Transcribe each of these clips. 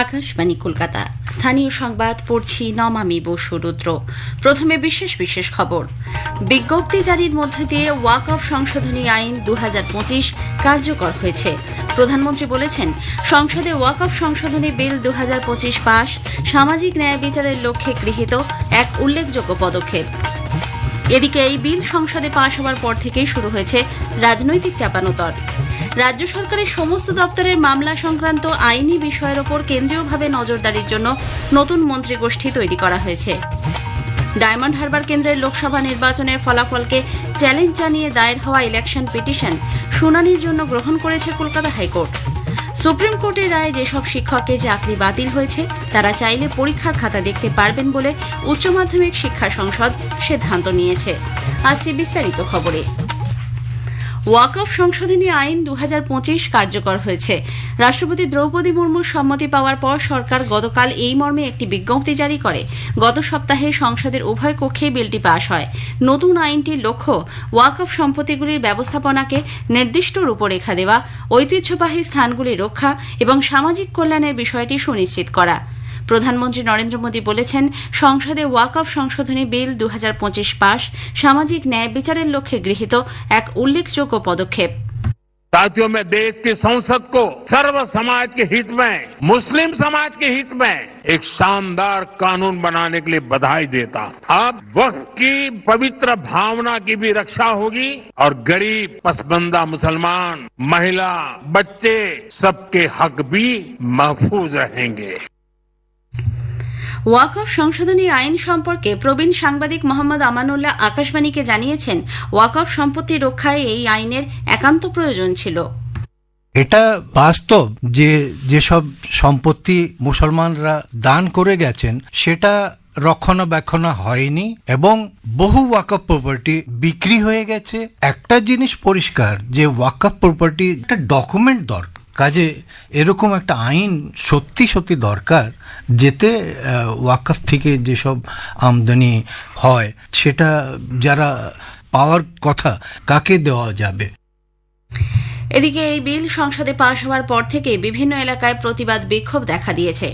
আকাশবাণী কলকাতা। স্থানীয় সংবাদ পড়ছি নমামি বসু রুদ্র। প্রথমে বিশেষ বিশেষ খবর। বিজ্ঞপ্তি জারির মধ্যে দিয়ে ওয়াক অফ সংশোধনী আইন দুহাজার পঁচিশ কার্যকর হয়েছে। প্রধানমন্ত্রী বলেছেন, সংসদে ওয়াক অফ সংশোধনী বিল দু হাজার পঁচিশ পাশ, সামাজিক ন্যায় বিচারের লক্ষ্যে গৃহীত এক উল্লেখযোগ্য পদক্ষেপ। এদিকে এই বিল সংসদে পাশ হওয়ার পর থেকেই শুরু হয়েছে রাজনৈতিক চাপানোতর। রাজ্য সরকারের সমস্ত দপ্তরের মামলা সংক্রান্ত আইনি বিষয়ের ওপর কেন্দ্রীয়ভাবে নজরদারির জন্য নতুন মন্ত্রিগোষ্ঠী তৈরি করা হয়েছে। ডায়মন্ড হারবার কেন্দ্রের লোকসভা নির্বাচনের ফলাফলকে চ্যালেঞ্জ জানিয়ে দায়ের হওয়া ইলেকশন পিটিশন শুনানির জন্য গ্রহণ করেছে কলকাতা হাইকোর্ট। সুপ্রিম কোর্টের রায়ে যেসব শিক্ষকের চাকরি বাতিল হয়েছে, তারা চাইলে পরীক্ষার খাতা দেখতে পারবেন বলে উচ্চ মাধ্যমিক শিক্ষা সংসদ সিদ্ধান্ত নিয়েছে। আসছে বিস্তারিত খবরে। ওয়াকফ সংশোধনী আইন দু হাজার পঁচিশ কার্যকর হয়েছে। রাষ্ট্রপতি দ্রৌপদী মুর্মুর সম্মতি পাওয়ার পর সরকার গতকাল এই মর্মে একটি বিজ্ঞপ্তি জারি করে। গত সপ্তাহে সংসদের উভয় কক্ষেই বিলটি পাশ হয়। নতুন আইনটির লক্ষ্য ওয়াকফ সম্পত্তিগুলির ব্যবস্থাপনাকে নির্দিষ্ট রূপরেখা দেওয়া, ঐতিহ্যবাহী স্থানগুলি রক্ষা এবং সামাজিক কল্যাণের বিষয়টি সুনিশ্চিত করা। প্রধানমন্ত্রী নরেন্দ্র মোদী বলেছেন সংসদে ওয়াকফ সংশোধনী বিল দু পাশ সামাজিক ন্যায় বিচারের লক্ষ্যে গৃহীত এক উল্লেখযোগ্য পদক্ষেপ साथियों मैं देश की संसद को सर्व समाज के हित में मुस्लिम समाज के हित में एक शानदार कानून बनाने के लिए बधाई देता हूं अब वक्त की पवित्र भावना की भी रक्षा होगी और गरीब पसबंदा मुसलमान महिला बच्चे सबके हक भी महफूज रहेंगे ওয়াকফ সংশোধনী আইন সম্পর্কে প্রবীণ সাংবাদিক মোহাম্মদ আমানুল্লাহ আকাশবাণীকে জানিয়েছেন ওয়াকফ সম্পত্তি রক্ষায় এই আইনের একান্ত প্রয়োজন ছিল। এটা বাস্তব যে যেসব সম্পত্তি মুসলমানরা দান করে গেছেন, সেটা রক্ষণাবেক্ষণ হয়নি এবং বহু ওয়াকফ প্রপার্টি বিক্রি হয়ে গেছে। একটা জিনিস পরিষ্কার, যে ওয়াকফ প্রপার্টি, একটা ডকুমেন্ট দরকার। কাজে এরকম একটা আইন সত্যি সত্যি দরকার, যেতে ওয়াকফ থেকে যেসব আমদানি হয়, সেটা যারা পাওয়ার কথা, কাকে দেওয়া যাবে? এদিকে এই বিল সংসদে পাশ হওয়ার পর থেকে বিভিন্ন এলাকায় প্রতিবাদ বিক্ষোভ দেখা দিয়েছে।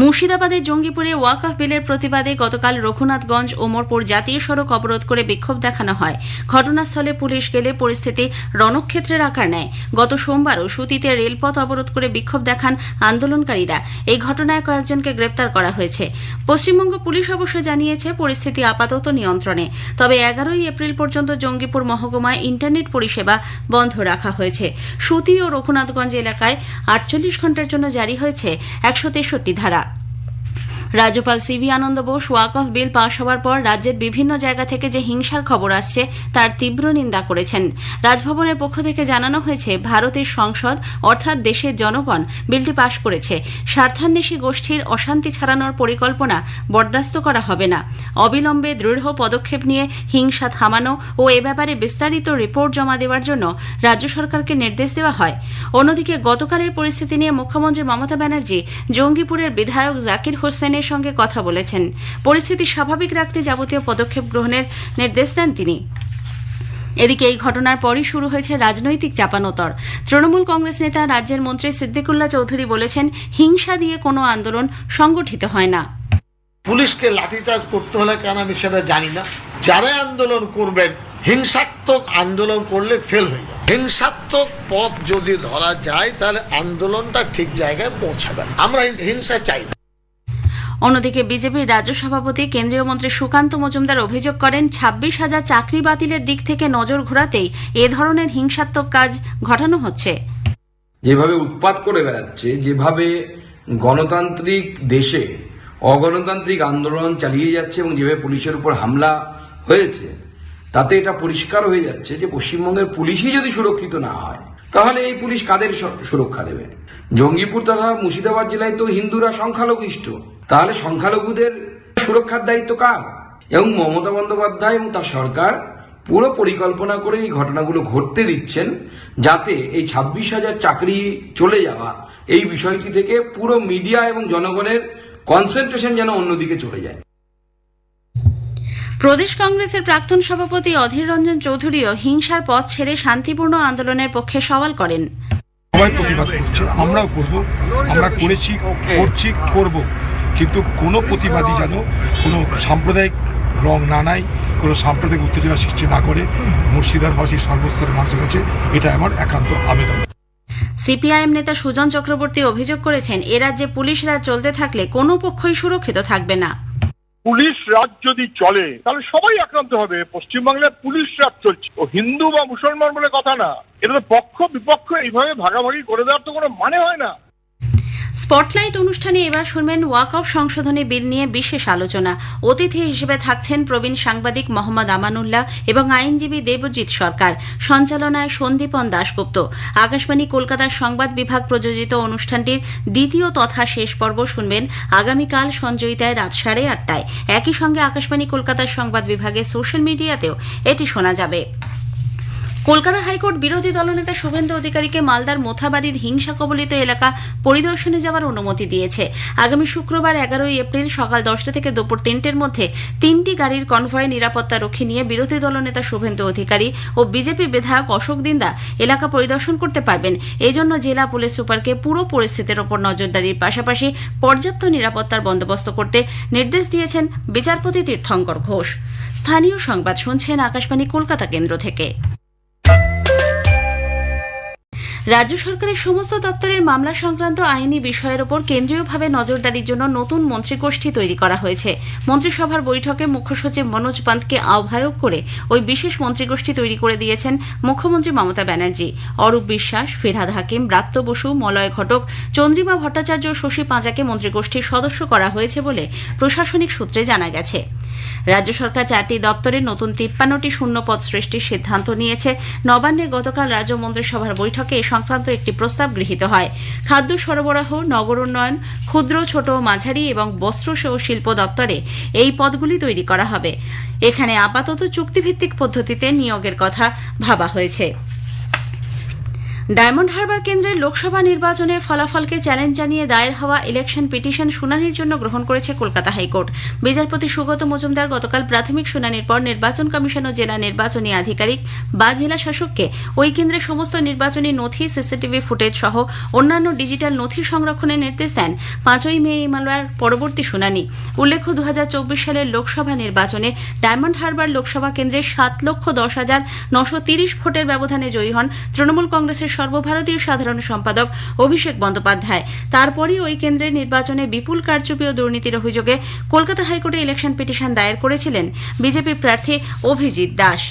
মুর্শিদাবাদের জঙ্গিপুরে ওয়াকফ বিলের প্রতিবাদে গতকাল রঘুনাথগঞ্জ ওমরপুর জাতীয় সড়ক অবরোধ করে বিক্ষোভ দেখানো হয়। ঘটনাস্থলে পুলিশ গেলে পরিস্থিতি রণক্ষেত্রের আকার নেয়। গত সোমবারও সুতিতে রেলপথ অবরোধ করে বিক্ষোভ দেখান আন্দোলনকারীরা। এই ঘটনায় কয়েকজনকে গ্রেপ্তার করা হয়েছে। পশ্চিমবঙ্গ পুলিশ অবশ্য জানিয়েছে, পরিস্থিতি আপাতত নিয়ন্ত্রণে। তবে এগারোই এপ্রিল পর্যন্ত জঙ্গিপুর মহকুমায় ইন্টারনেট পরিষেবা বন্ধ রাখা হয়েছে। সুতি ও রঘুনাথগঞ্জ এলাকায় আটচল্লিশ ঘণ্টার জন্য জারি হয়েছে একশো তেষট্টি ধারা। রাজ্যপাল সিভি আনন্দ বোস ওয়াকফ বিল পাশ হওয়ার পর রাজ্যের বিভিন্ন জায়গা থেকে যে হিংসার খবর আসছে, তার তীব্র নিন্দা করেছেন। রাজভবনের পক্ষ থেকে জানানো হয়েছে, ভারতের সংসদ, অর্থাৎ দেশের জনগণ, বিলটি পাশ করেছে। স্বার্থান্বেষী গোষ্ঠীর অশান্তি ছাড়ানোর পরিকল্পনা বরদাস্ত করা হবে না। অবিলম্বে দৃঢ় পদক্ষেপ নিয়ে হিংসা থামানো ও এ ব্যাপারে বিস্তারিত রিপোর্ট জমা দেওয়ার জন্য রাজ্য সরকারকে নির্দেশ দেওয়া হয়। অন্যদিকে গতকালের পরিস্থিতি নিয়ে মুখ্যমন্ত্রী মমতা ব্যানার্জি জঙ্গিপুরের বিধায়ক জাকির হোসেনের সঙ্গে কথা বলেছেন। পরিস্থিতি স্বাভাবিক রাখতে যাবতীয় পদক্ষেপ গ্রহণের নির্দেশ দেন তিনি। এদিকে এই ঘটনার পরই শুরু হয়েছে রাজনৈতিক চাপানোতর। তৃণমূল কংগ্রেস নেতা রাজ্যের মন্ত্রী সিদ্দিকুল্লাহ চৌধুরী বলেছেন, হিংসা দিয়ে কোনো আন্দোলন সংগঠিত হয় না। পুলিশকে লাঠিচার্জ করতে হলে কেন আমি সেটা জানি না। যারা আন্দোলন করবেন, হিংসাত্মক আন্দোলন করলে ফেল হয়ে যাবে। হিংসাত্মক পথ যদি ধরা যায়, তাহলে আন্দোলনটা ঠিক জায়গায় পৌঁছাবে আমরা হিংসা চাই না। অন্যদিকে বিজেপির রাজ্য সভাপতি কেন্দ্রীয় মন্ত্রী সুকান্ত মজুমদার অভিযোগ করেন, ছাব্বিশ হাজার চাকরি বাতিলের দিক থেকে নজর ঘোরাতেই এ ধরনের হিংসাত্মক কাজ ঘটানো হচ্ছে। যেভাবে উৎপাত করে বেড়াচ্ছে, যেভাবে গণতান্ত্রিক দেশে অগণতান্ত্রিক আন্দোলন চালিয়ে যাচ্ছে এবং যেভাবে পুলিশের উপর হামলা হয়েছে, তাতে এটা পরিষ্কার হয়ে যাচ্ছে যে পশ্চিমবঙ্গের পুলিশই যদি সুরক্ষিত না হয়, তাহলে এই পুলিশ কাদের সুরক্ষা দেবে? জঙ্গিপুর তথা মুর্শিদাবাদ জেলায় তো হিন্দুরা সংখ্যালঘিষ্ঠ তাহলে সংখ্যালঘুদের সুরক্ষার দায়িত্ব কার? এবং মমতা বন্দ্যোপাধ্যায় এবং তার সরকার পুরো পরিকল্পনা করে এই ঘটনাগুলো ঘটতে দিচ্ছেন যাতে এই ছাব্বিশ হাজার চাকরি চলে যাওয়া এই বিষয়টি থেকে পুরো মিডিয়া এবং জনগণের কনসেন্ট্রেশন যেন অন্যদিকে চলে যায়। প্রদেশ কংগ্রেসের প্রাক্তন সভাপতি অধীর রঞ্জন চৌধুরীও হিংসার পথ ছেড়ে শান্তিপূর্ণ আন্দোলনের পক্ষে সওয়াল করেন। সবাই প্রতিবাদ করছে। আমরাও করব। আমরা করেছি করছি করব। কিন্তু কোনো প্রতিবাদী যেন কোনো সাম্প্রদায়িক রং না নাই কোনো সাম্প্রদায়িক উত্তেজনা সৃষ্টি না করে মুর্শিদাবাসী সর্বস্তরের মানুষের কাছে এটা আমার একান্ত আবেদন। সিপিআইএম নেতা সুজন চক্রবর্তী অভিযোগ করেছেন এ রাজ্যে পুলিশ রাজ চলতে থাকলে কোনো পক্ষই সুরক্ষিত থাকবে না। পুলিশ রাজ যদি চলে তাহলে সবাই আক্রান্ত হবে। পশ্চিমবাংলায় পুলিশ রাজ চলছে। ও হিন্দু বা মুসলমান বলে কথা না। এটা তো পক্ষ বিপক্ষ এইভাবে ভাগাভাগি করে দেওয়ার তো কোনো মানে হয় না। স্পটলাইট অনুষ্ঠানে এবার শুনবেন ওয়াকআউট সংশোধনী বিল নিয়ে বিশেষ আলোচনা। অতিথি হিসেবে থাকছেন প্রবীণ সাংবাদিক মোহাম্মদ আমানুল্লাহ এবং আইনজীবী দেবজিৎ সরকার। সঞ্চালনায় সন্দীপন দাশগুপ্ত। আকাশবাণী কলকাতার সংবাদ বিভাগ প্রযোজিত অনুষ্ঠানটির দ্বিতীয় তথা শেষ পর্ব শুনবেন আগামীকাল সঞ্জয়িতায় রাত সাড়ে আটটায়। একই সঙ্গে আকাশবাণী কলকাতার সংবাদ বিভাগের সোশ্যাল মিডিয়াতেও এটি শোনা যাবে। কলকাতা হাইকোর্ট বিরোধী দলনেতা শুভেন্দু অধিকারীকে মালদার মোথাবাড়ির হিংসা কবলিত এলাকা পরিদর্শনে যাওয়ার অনুমতি দিয়েছে। আগামী শুক্রবার এগারোই এপ্রিল সকাল দশটা থেকে দুপুর তিনটের মধ্যে তিনটি গাড়ির কনভয় নিরাপত্তা রক্ষী নিয়ে বিরোধী দলনেতা শুভেন্দু অধিকারী ও বিজেপি বিধায়ক অশোক দিন্দা এলাকা পরিদর্শন করতে পারবেন। এজন্য জেলা পুলিশ সুপারকে পুরো পরিস্থিতির ওপর নজরদারির পাশাপাশি পর্যাপ্ত নিরাপত্তার বন্দোবস্ত করতে নির্দেশ দিয়েছেন বিচারপতি তীর্থঙ্কর ঘোষ। স্থানীয় সংবাদ শুনছেন আকাশবাণী কলকাতা কেন্দ্র থেকে। রাজ্য সরকারের সমস্ত দপ্তরের মামলা সংক্রান্ত আইনি বিষয়ের ওপর কেন্দ্রীয়ভাবে নজরদারির জন্য নতুন মন্ত্রিগোষ্ঠী তৈরি করা হয়েছে। মন্ত্রিসভার বৈঠকে মুখ্য সচিব মনোজ পান্তকে আহ্বায়ক করে ওই বিশেষ মন্ত্রিগোষ্ঠী তৈরি করে দিয়েছেন মুখ্যমন্ত্রী মমতা ব্যানার্জি। অরূপ বিশ্বাস, ফিরহাদ হাকিম, ব্রাত্য বসু, মলয় ঘটক, চন্দ্রিমা ভট্টাচার্য ও শশী পাঁজাকে মন্ত্রিগোষ্ঠীর সদস্য করা হয়েছে বলে প্রশাসনিক সূত্রে জানা গেছে। রাজ্য সরকার চারটি দপ্তরে নতুন তিপ্পান্নটি শূন্যপদ সৃষ্টির সিদ্ধান্ত নিয়েছে। নবান্নে গতকাল রাজ্য মন্ত্রিসভার বৈঠকে এ সংক্রান্ত একটি প্রস্তাব গৃহীত হয়। খাদ্য সরবরাহ, নগর উন্নয়ন, ক্ষুদ্র, ছোট, মাঝারি এবং বস্ত্র ও শিল্প দপ্তরে এই পদগুলি তৈরি করা হবে। এখানে আপাতত চুক্তিভিত্তিক পদ্ধতিতে নিয়োগের কথা ভাবা হয়েছে। ডায়মন্ড হারবার কেন্দ্রের লোকসভা নির্বাচনের ফলাফলকে চ্যালেঞ্জ জানিয়ে দায়ের হওয়া ইলেকশন পিটিশন শুনানির জন্য গ্রহণ করেছে কলকাতা হাইকোর্ট। বিচারপতি সুগত মজুমদার গতকাল প্রাথমিক শুনানির পর নির্বাচন কমিশন ও জেলা নির্বাচনী আধিকারিক বা জেলা শাসককে ওই কেন্দ্রের সমস্ত নির্বাচনী নথি, সিসিটিভি ফুটেজ সহ অন্যান্য ডিজিটাল নথি সংরক্ষণের নির্দেশ দেন পাঁচই মে এই মামলার পরবর্তী শুনানি। উল্লেখ্য দু হাজার চব্বিশ সালের লোকসভা নির্বাচনে ডায়মন্ড হারবার লোকসভা কেন্দ্রের সাত লক্ষ দশ হাজার নশো তিরিশ ভোটের ব্যবধানে জয়ী হন তৃণমূল কংগ্রেসের সর্বভারতীয় সাধারণ সম্পাদক অভিষেক বন্দ্যোপাধ্যায়। তারপরই ওই কেন্দ্রের নির্বাচনে বিপুল কারচুপি ও দুর্নীতির অভিযোগে কলকাতা হাইকোর্টে ইলেকশন পিটিশন দায়ের করেছিলেন বিজেপি প্রার্থী অভিজিৎ দাস।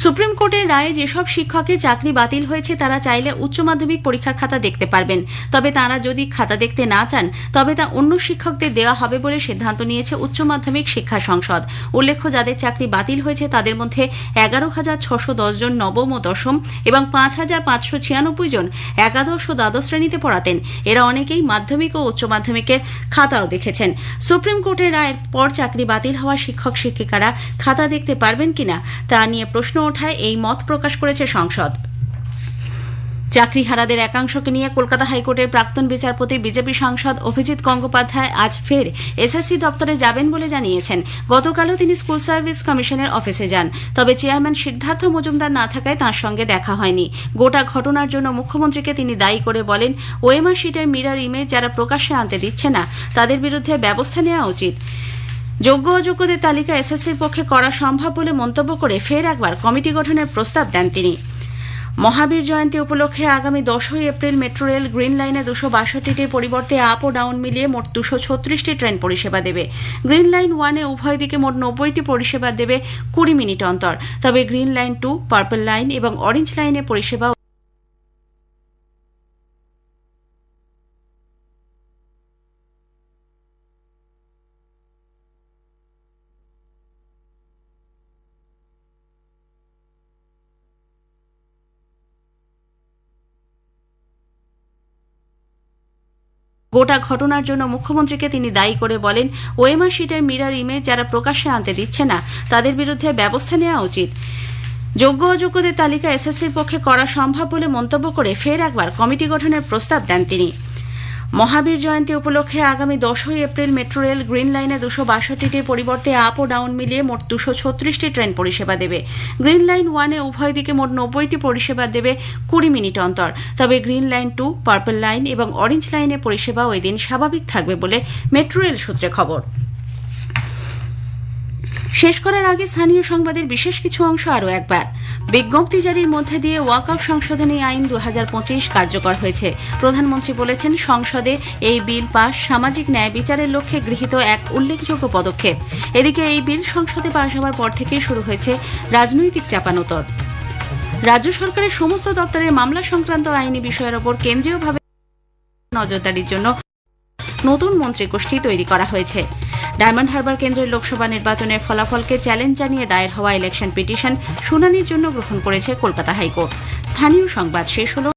সুপ্রিম কোর্টের রায়ে যেসব শিক্ষকের চাকরি বাতিল হয়েছে, তারা চাইলে উচ্চ মাধ্যমিক পরীক্ষার খাতা দেখতে পারবেন। তবে তারা যদি খাতা দেখতে না চান, তবে তা অন্য শিক্ষকদের দেওয়া হবে বলে সিদ্ধান্ত নিয়েছে উচ্চ মাধ্যমিক শিক্ষা সংসদ। উল্লেখ্য, যাদের চাকরি বাতিল হয়েছে, তাদের মধ্যে এগারো হাজার ছশো জন নবম ও দশম এবং পাঁচ হাজার পাঁচশো ছিয়ানব্বই জন একাদশ ও দ্বাদশ শ্রেণীতে পড়াতেন। এরা অনেকেই মাধ্যমিক ও উচ্চ মাধ্যমিকের খাতাও দেখেছেন। সুপ্রিম কোর্টের রায়ের পর চাকরি বাতিল হওয়া শিক্ষক শিক্ষিকারা খাতা দেখতে পারবেন কিনা, তা নিয়ে প্রশ্ন ওঠায় এই মত প্রকাশ করেছে সংসদ। চাকরিহারাদের একাংশকে নিয়ে কলকাতা হাইকোর্টের প্রাক্তন বিচারপতি, বিজেপি সাংসদ অভিজিৎ গঙ্গোপাধ্যায় আজ ফের এসএসসি দপ্তরে যাবেন বলে জানিয়েছেন। গতকালও তিনি স্কুল সার্ভিস কমিশনের অফিসে যান। তবে চেয়ারম্যান সিদ্ধার্থ মজুমদার না থাকায় তাঁর সঙ্গে দেখা হয়নি। গোটা ঘটনার জন্য মুখ্যমন্ত্রীকে তিনি দায়ী করে বলেন, ওএমআর শিটের মিরার ইমেজ যারা প্রকাশ্যে আনতে দিচ্ছে না, তাদের বিরুদ্ধে ব্যবস্থা নেওয়া উচিত। যোগ্য অযোগ্যদের তালিকা এসএসসির পক্ষে করা সম্ভব বলে মন্তব্য করে ফের একবার কমিটি গঠনের প্রস্তাব দেন তিনি। মহাবীর জয়ন্তী উপলক্ষে আগামী দশই এপ্রিল মেট্রো রেল গ্রিন লাইনে দুশো বাষট্টিটির পরিবর্তে আপ ও ডাউন মিলিয়ে মোট দুশো ছত্রিশটি ট্রেন পরিষেবা দেবে। গ্রিন লাইন ওয়ানে উভয় দিকে মোট নব্বইটি পরিষেবা দেবে কুড়ি মিনিট অন্তর। তবে green line to purple line এবং অরেঞ্জ লাইনে পরিষেবা গোটা ঘটনার জন্য মুখ্যমন্ত্রীকে তিনি দায়ী করে বলেন, ওএমআর শিটের মিরার ইমেজ যারা প্রকাশ্যে আনতে দিচ্ছে না, তাদের বিরুদ্ধে ব্যবস্থা নেওয়া উচিত। যোগ্য অযোগ্যদের তালিকা এসএসসির পক্ষে করা সম্ভব বলে মন্তব্য করে ফের একবার কমিটি গঠনের প্রস্তাব দেন তিনি। মহাবীর জয়ন্তী উপলক্ষে আগামী দশই এপ্রিল মেট্রো রেল গ্রিন লাইনে দুশো বাষট্টিটির পরিবর্তে আপ ও ডাউন মিলিয়ে মোট দুশো ছত্রিশটি ট্রেন পরিষেবা দেবে। গ্রিন লাইন ওয়ানে উভয় দিকে মোট নব্বইটি পরিষেবা দেবে কুড়ি মিনিট অন্তর। তবে green line to purple line এবং অরেঞ্জ লাইনে পরিষেবা ওই দিন স্বাভাবিক থাকবে বলে মেট্রো রেল সূত্রে খবর। শেষ করার আগে স্থানীয় সংবাদের বিশেষ কিছু অংশ আরও একবার। বিজ্ঞপ্তি জারির মধ্যে দিয়ে ওয়াকআউট সংশোধনী আইন দু হাজার পঁচিশ কার্যকর হয়েছে। প্রধানমন্ত্রী বলেছেন, সংসদে এই বিল পাশ সামাজিক ন্যায় বিচারের লক্ষ্যে গৃহীত এক উল্লেখযোগ্য পদক্ষেপ। এদিকে এই বিল সংসদে পাশ হওয়ার পর থেকেই শুরু হয়েছে রাজনৈতিক চাপানোতর। রাজ্য সরকারের সমস্ত দপ্তরের মামলা সংক্রান্ত আইনি বিষয়ের ওপর কেন্দ্রীয়ভাবে নজরদারির জন্য নতুন মন্ত্রীগোষ্ঠী তৈরি করা হয়েছে। ডায়মন্ড হারবার কেন্দ্রের লোকসভা নির্বাচনের ফলাফলকে চ্যালেঞ্জ জানিয়ে দায়ের হওয়া ইলেকশন পিটিশন শুনানির জন্য গ্রহণ করেছে কলকাতা হাইকোর্ট। স্থানীয় সংবাদ শেষ হল